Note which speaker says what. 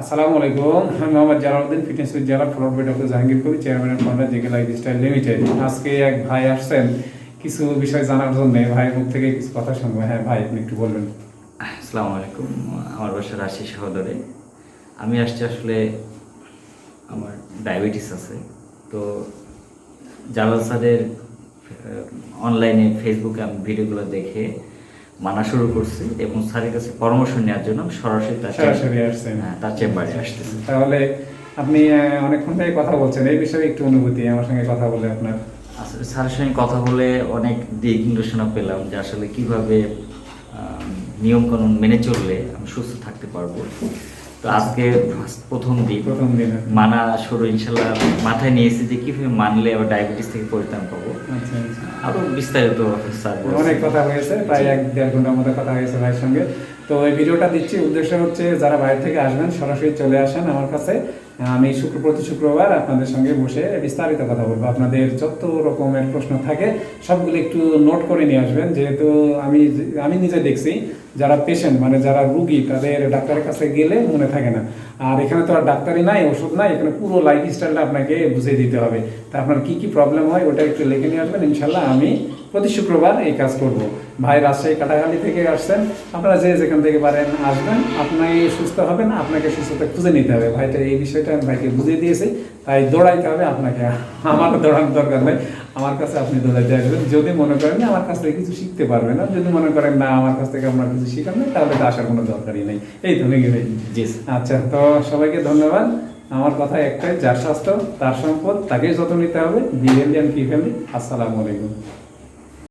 Speaker 1: আসসালামু আলাইকুম। আমি মোহাম্মদ জালালউদ্দিন ফিটনেস জেলা floor by doctor Jahangir Kabir chairman founder JK lifestyle limited আজকে এক ভাই আসছেন, কিছু বিষয় জানার জন্য। ভাইয়ের মুখ থেকে কিছু কথা শুনব। হ্যাঁ ভাই, আপনি একটু বলবেন।
Speaker 2: আসসালামু আলাইকুম, আমার বাসা রাজশাহী সহদরে। আমি আসছি আসলে আমার ডায়াবেটিস আছে। তো জালাল স্যারের অনলাইনে ফেসবুকে আমি ভিডিওগুলো দেখে মানা শুরু করছি এবং স্যারের কাছে পরামর্শ নেওয়ার জন্য সরাসরি তার
Speaker 1: সরাসরি আসছেন।
Speaker 2: হ্যাঁ, তার চেম্বারে আসতেছি।
Speaker 1: তাহলে আপনি অনেকক্ষণ থেকে কথা বলছেন এই বিষয়ে একটু অনুভূতি আমার সঙ্গে কথা বলে আপনার।
Speaker 2: আসলে স্যারের সঙ্গে কথা বলে অনেক দিক নির্দেশনা পেলাম যে আসলে কীভাবে নিয়ম কানুন মেনে চললে আমি সুস্থ থাকতে পারব। তো আজকে প্রথম দিন।
Speaker 1: প্রথম দিন
Speaker 2: মানা শুরু ইনশাল্লাহ মাথায় নিয়েছি যে কীভাবে মানলে আবার ডায়াবেটিস থেকে পরিত্রাণ পাবো।
Speaker 1: আচ্ছা আচ্ছা
Speaker 2: আরও বিস্তারিত
Speaker 1: অনেক কথা হয়েছে, প্রায় এক দেড় ঘণ্টার মতো কথা হয়েছে ভাইয়ের সঙ্গে। তো এই ভিডিওটা দিচ্ছি, উদ্দেশ্য হচ্ছে, যারা বাইরে থেকে আসবেন, সরাসরি চলে আসেন আমার কাছে। আমি শুক্র, প্রতি শুক্রবার আপনাদের সঙ্গে বসে বিস্তারিত কথা বলব। আপনাদের যত রকমের প্রশ্ন থাকে, সবগুলো একটু নোট করে নিয়ে আসবেন। যেহেতু আমি আমি নিজে দেখছি, যারা পেশেন্ট মানে যারা রুগী, তাদের ডাক্তারের কাছে গেলে মনে থাকে না। আর এখানে তো আর ডাক্তারি নাই, ওষুধ নাই, এখানে পুরো লাইফ স্টাইলটা আপনাকে বুঝিয়ে দিতে হবে। তা আপনার কি কি প্রবলেম হয়, ওটা একটু লিখে নিয়ে আসবেন। ইনশাল্লাহ আমি প্রতি শুক্রবার এই কাজ করব। ভাই রাজশাহী কাটাখালি থেকে আসছেন। আপনারা যে যেখান থেকে পারেন আসবেন। আপনি সুস্থ হবেন আপনাকে সুস্থতা খুঁজে নিতে হবে। ভাইটা এই বিষয়টা আমি ভাইকে বুঝিয়ে দিয়েছি। তাই দৌড়াইতে হবে আপনাকে আমার দৌড়ানোর দরকার নেই। আমার কাছে আপনি দৌড়াইতে আসবেন। যদি মনে করেন আমার কাছ থেকে কিছু শিখতে পারবে না যদি মনে করেন না আমার কাছ থেকে আপনার কিছু শিখান না তাহলে তো আসার কোনো দরকারই নেই। এই তো নাকি ভাই?
Speaker 2: জি।
Speaker 1: আচ্ছা তো সবাইকে ধন্যবাদ। আমার কথা একটাই যার স্বাস্থ্য তার সম্পদ তাকেই যত্ন নিতে হবে। Be healthy and keep healthy আসসালামু আলাইকুম।